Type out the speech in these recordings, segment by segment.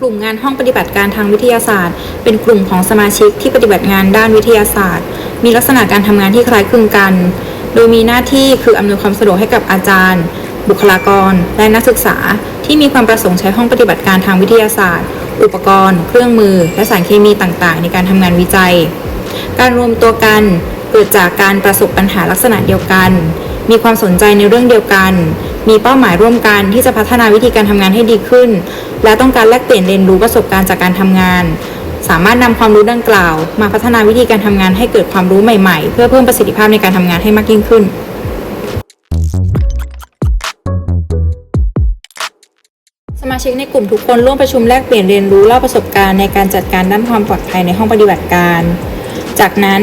กลุ่มงานห้องปฏิบัติการทางวิทยาศาสตร์ เป็นกลุ่มของสมาชิกที่ปฏิบัติงานด้านวิทยาศาสตร์ มีลักษณะการทำงานที่คล้ายคลึงกัน โดยมีหน้าที่คืออำนวยความสะดวกให้กับอาจารย์ บุคลากร และนักศึกษา ที่มีความประสงค์ใช้ห้องปฏิบัติการทางวิทยาศาสตร์ อุปกรณ์ เครื่องมือ และสารเคมีต่างๆ ในการทำงานวิจัย การรวมตัวกันเกิดจากการประสบปัญหาลักษณะเดียวกัน มีความสนใจในเรื่องเดียวกัน มีเป้าหมายร่วมกันที่จะพัฒนาวิธีการทำงานให้ดีขึ้น และต้องการแลกเปลี่ยนเรียนรู้ประสบการณ์จากการทำงาน สามารถนำความรู้ดังกล่าว มาพัฒนาวิธีการทำงานให้เกิดความรู้ใหม่ๆ เพื่อเพิ่มประสิทธิภาพในการทำงานให้มากยิ่งขึ้นสมาชิกในกลุ่มทุกคนร่วมประชุมแลกเปลี่ยนเรียนรู้เล่าประสบการณ์ในการจัดการด้านความปลอดภัยในห้องปฏิบัติการ จากนั้น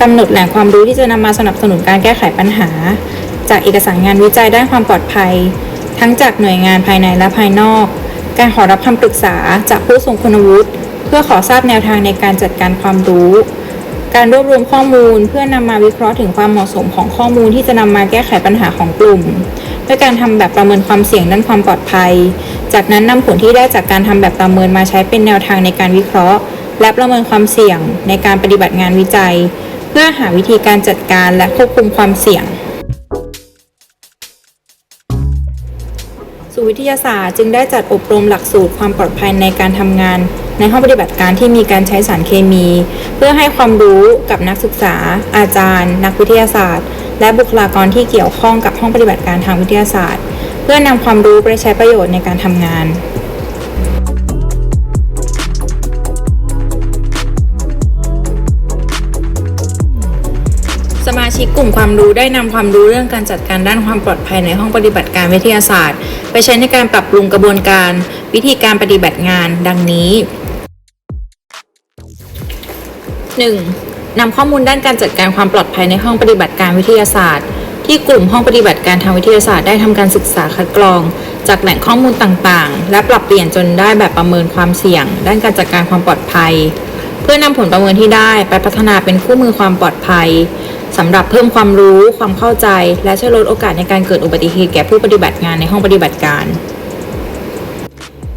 กำหนดแหล่งความรู้ที่จะนำมาสนับสนุนการแก้ไขปัญหา จากเอกสารงานวิจัยด้านความปลอดภัย ทั้งจากหน่วยงานภายในและภายนอก การขอรับคำปรึกษาจากผู้ทรงคุณวุฒิเพื่อขอทราบแนวทางในการจัดการความรู้ การรวบรวมข้อมูลเพื่อนำมาวิเคราะห์ถึงความเหมาะสมของข้อมูลที่จะนำมาแก้ไขปัญหาของกลุ่มด้วยการทำแบบประเมินความเสี่ยงด้านความปลอดภัย จากนั้นนำผลที่ได้จากการทำแบบประเมินมาใช้เป็นแนวทางในการวิเคราะห์ และประเมินความเสี่ยงในการปฏิบัติงานวิจัย เพื่อหาวิธีการจัดการและควบคุมความเสี่ยง ศูนย์วิทยาศาสตร์จึงได้จัดอบรมหลักสูตรความปลอดภัยในการทำงาน ในห้องปฏิบัติการที่มีการใช้สารเคมี เพื่อให้ความรู้กับนักศึกษา อาจารย์ นักวิทยาศาสตร์ และบุคลากรที่เกี่ยวข้องกับห้องปฏิบัติการทางวิทยาศาสตร์ เพื่อนำความรู้ไปใช้ประโยชน์ในการทำงาน สมาชิกกลุ่มความรู้ได้นำความรู้เรื่องการจัดการด้านความปลอดภัยในห้องปฏิบัติการวิทยาศาสตร์ ไปใช้ในการปรับปรุงกระบวนการ วิธีการปฏิบัติงาน ดังนี้ 1. นำข้อมูลด้านการจัดการความปลอดภัยในห้องปฏิบัติการวิทยาศาสตร์ ที่กลุ่มห้องปฏิบัติการทางวิทยาศาสตร์ได้ทำการศึกษาคัดกรอง จากแหล่งข้อมูลต่างๆ และปรับเปลี่ยนจนได้แบบประเมินความเสี่ยง ด้านการจัดการความปลอดภัย เพื่อนำผลประเมินที่ได้ไปพัฒนาเป็นคู่มือความปลอดภัย สำหรับเพิ่มความรู้ความเข้าใจ และช่วยลดโอกาสในการเกิดอุบัติเหตุแก่ผู้ปฏิบัติงานในห้องปฏิบัติการ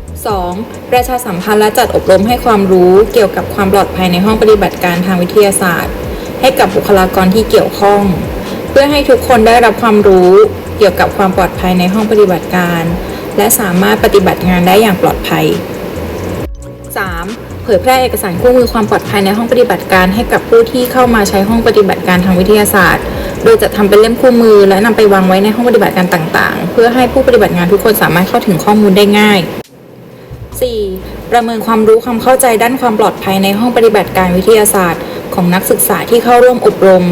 2. ประชาสัมพันธ์และจัดอบรมให้ความรู้เกี่ยวกับความปลอดภัยในห้องปฏิบัติการทางวิทยาศาสตร์ ให้กับบุคลากรที่เกี่ยวข้อง เพื่อให้ทุกคนได้รับความรู้เกี่ยวกับความปลอดภัยในห้องปฏิบัติการ และสามารถปฏิบัติงานได้อย่างปลอดภัย 3. เผยแพร่เอกสารคู่มือความปลอดภัยในห้องปฏิบัติการให้กับผู้ที่เข้ามาใช้ห้องปฏิบัติการทางวิทยาศาสตร์ โดยจะทำเป็นเล่มคู่มือ และนำไปวางไว้ในห้องปฏิบัติการต่างๆ เพื่อให้ผู้ปฏิบัติงานทุกคนสามารถเข้าถึงข้อมูลได้ง่าย 4. ประเมินความรู้ความเข้าใจด้านความปลอดภัยในห้องปฏิบัติการวิทยาศาสตร์ ของนักศึกษาที่เข้าร่วมอบรม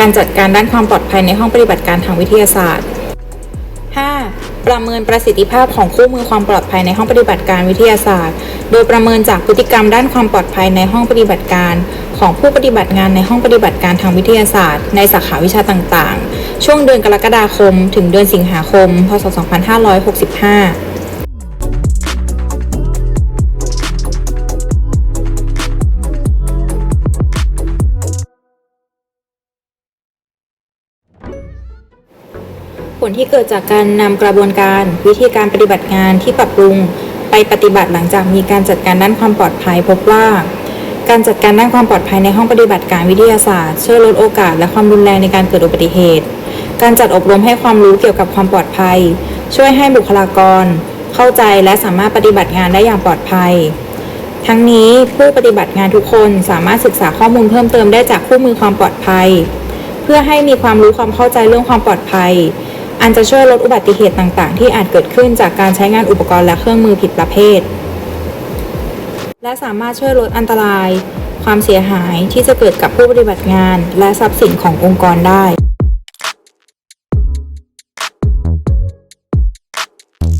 การจัดการด้านความปลอดภัยในห้องปฏิบัติการทางวิทยาศาสตร์ 5. ประเมินประสิทธิภาพของคู่มือความปลอดภัยในห้องปฏิบัติการวิทยาศาสตร์ โดยประเมินจากพฤติกรรมด้านความปลอดภัยในห้องปฏิบัติการ ของผู้ปฏิบัติงานในห้องปฏิบัติการทางวิทยาศาสตร์ ในสาขาวิชาต่างๆ ช่วงเดือนกรกฎาคม ถึงเดือนสิงหาคม พศ 2565 ผลที่เกิดจากการนำกระบวนการ วิธีการปฏิบัติงานที่ปรับปรุง ไปปฏิบัติหลังจากมีการจัดการด้านความปลอดภัยพบว่า การจัดการด้านความปลอดภัยในห้องปฏิบัติการวิทยาศาสตร์ช่วยลดโอกาสและความรุนแรงในการเกิดอุบัติเหตุ การจัดอบรมให้ความรู้เกี่ยวกับความปลอดภัย ช่วยให้บุคลากร เข้าใจและสามารถปฏิบัติงานได้อย่างปลอดภัย ทั้งนี้ผู้ปฏิบัติงานทุกคนสามารถศึกษาข้อมูลเพิ่มเติมได้จากคู่มือความปลอดภัย เพื่อให้มีความรู้ความเข้าใจเรื่องความปลอดภัย อันจะช่วยลดอุบัติเหตุต่างๆ ที่อาจเกิดขึ้นจากการใช้งานอุปกรณ์และเครื่องมือผิดประเภท และสามารถช่วยลดอันตราย ความเสียหายที่จะเกิดกับผู้ปฏิบัติงาน และทรัพย์สินขององค์กรได้